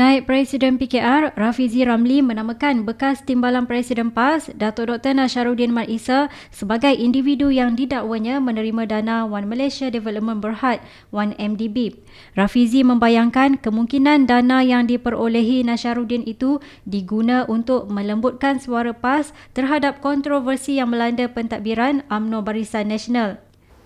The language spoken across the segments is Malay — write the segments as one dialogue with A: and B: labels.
A: Naib Presiden PKR Rafizi Ramli menamakan bekas Timbalan Presiden PAS Datuk Dr. Nasharuddin Mat Isa sebagai individu yang didakwanya menerima dana One Malaysia Development Berhad 1MDB. Rafizi membayangkan kemungkinan dana yang diperolehi Nasharuddin itu diguna untuk melembutkan suara PAS terhadap kontroversi yang melanda pentadbiran UMNO Barisan Nasional.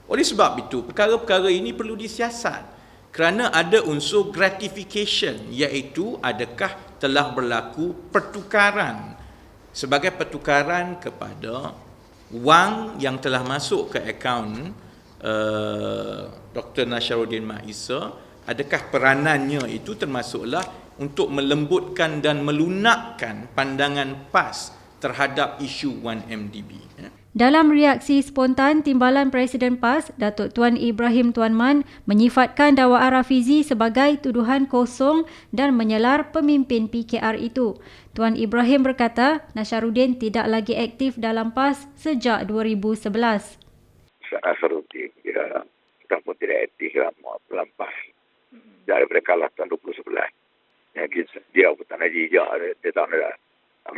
B: Oleh sebab itu, perkara-perkara ini perlu disiasat kerana ada unsur gratification iaitu adakah telah berlaku pertukaran sebagai pertukaran kepada wang yang telah masuk ke akaun uh, Dr. Nasharuddin Mahisa adakah peranannya itu termasuklah untuk melembutkan dan melunakkan pandangan PAS terhadap isu 1MDB.
A: Dalam reaksi spontan, Timbalan Presiden PAS, Datuk Tuan Ibrahim Tuan Man, menyifatkan dakwaan Rafizi sebagai tuduhan kosong dan menyelar pemimpin PKR itu. Tuan Ibrahim berkata, Nasharuddin tidak lagi aktif dalam PAS sejak 2011.
C: Nasharuddin, ya, kita pun tidak aktif dalam PAS. Daripada kalah tahun 2011. Ya, dia bukan haji, dia, dia tahu dah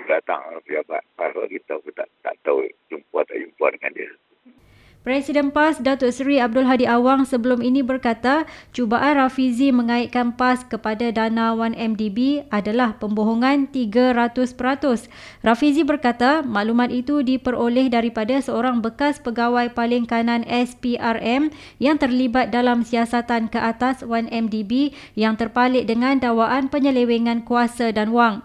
C: datang pejabat pasal kita pun tak, tak tahu jumpa tak jumpa dengan dia.
A: Presiden PAS Datuk Seri Abdul Hadi Awang sebelum ini berkata cubaan Rafizi mengaitkan PAS kepada dana 1MDB adalah pembohongan 300%. Rafizi berkata maklumat itu diperoleh daripada seorang bekas pegawai paling kanan SPRM yang terlibat dalam siasatan ke atas 1MDB yang terpalit dengan dakwaan penyelewengan kuasa dan wang.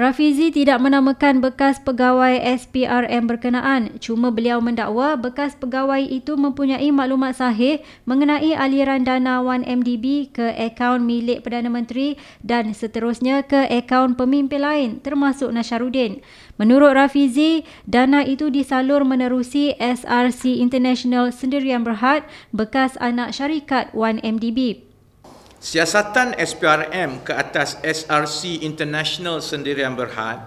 A: Rafizi tidak menamakan bekas pegawai SPRM berkenaan. Cuma beliau mendakwa bekas pegawai itu mempunyai maklumat sahih mengenai aliran dana 1MDB ke akaun milik Perdana Menteri dan seterusnya ke akaun pemimpin lain termasuk Nasharuddin. Menurut Rafizi, dana itu disalur menerusi SRC International Sendirian Berhad bekas anak syarikat 1MDB.
B: Siasatan SPRM ke atas SRC International Sendirian Berhad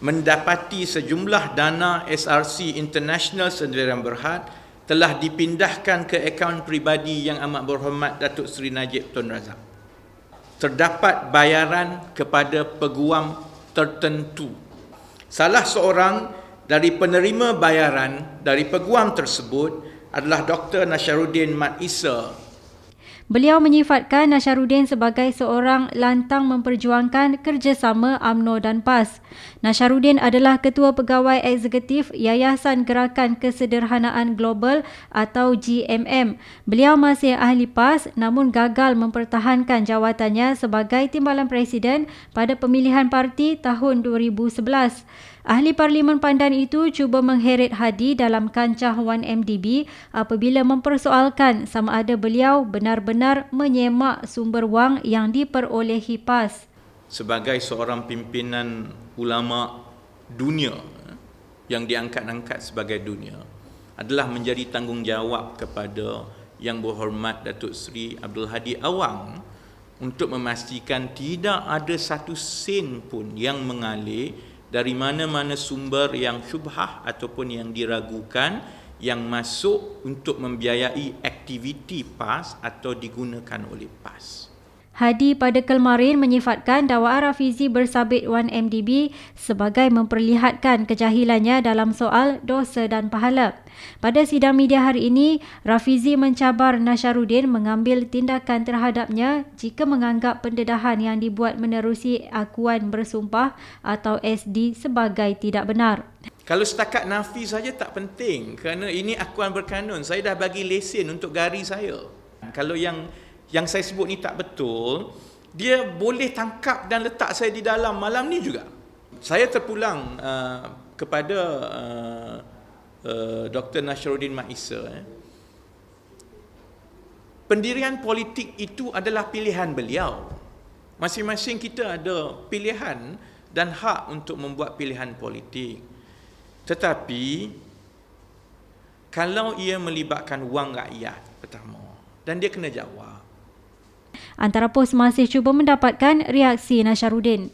B: mendapati sejumlah dana SRC International Sendirian Berhad telah dipindahkan ke akaun pribadi yang amat berhormat Datuk Seri Najib Tun Razak. Terdapat bayaran kepada peguam tertentu. Salah seorang dari penerima bayaran dari peguam tersebut adalah Dr. Nasharuddin Mat Isa
A: Beliau menyifatkan Nasharuddin sebagai seorang lantang memperjuangkan kerjasama AMNO dan PAS. Nasharuddin adalah Ketua Pegawai Eksekutif Yayasan Gerakan Kesederhanaan Global atau GMM. Beliau masih ahli PAS namun gagal mempertahankan jawatannya sebagai Timbalan Presiden pada pemilihan parti tahun 2011. Ahli Parlimen Pandan itu cuba mengheret Hadi dalam kancah 1MDB apabila mempersoalkan sama ada beliau benar-benar menyemak sumber wang yang diperolehi PAS.
B: Sebagai seorang pimpinan ulama dunia yang diangkat-angkat sebagai dunia adalah menjadi tanggungjawab kepada yang berhormat Datuk Seri Abdul Hadi Awang untuk memastikan tidak ada satu sen pun yang mengalir dari mana-mana sumber yang syubhah ataupun yang diragukan yang masuk untuk membiayai aktiviti PAS atau digunakan oleh PAS.
A: Hadi pada kemarin menyifatkan dakwaan Rafizi bersabit 1MDB sebagai memperlihatkan kejahilannya dalam soal dosa dan pahala. Pada sidang media hari ini, Rafizi mencabar Nasharuddin mengambil tindakan terhadapnya jika menganggap pendedahan yang dibuat menerusi akuan bersumpah atau SD sebagai tidak benar.
B: Kalau setakat nafi saja tak penting kerana ini akuan berkanun. Saya dah bagi lesen untuk gari saya. Kalau yang yang saya sebut ni tak betul, dia boleh tangkap dan letak saya di dalam malam ni juga. Saya terpulang uh, kepada uh, uh, Dr. Nasruddin Maisa. Eh. Pendirian politik itu adalah pilihan beliau. Masing-masing kita ada pilihan dan hak untuk membuat pilihan politik. Tetapi kalau ia melibatkan wang rakyat pertama dan dia kena jawab
A: Antara pos masih cuba mendapatkan reaksi Nasharuddin.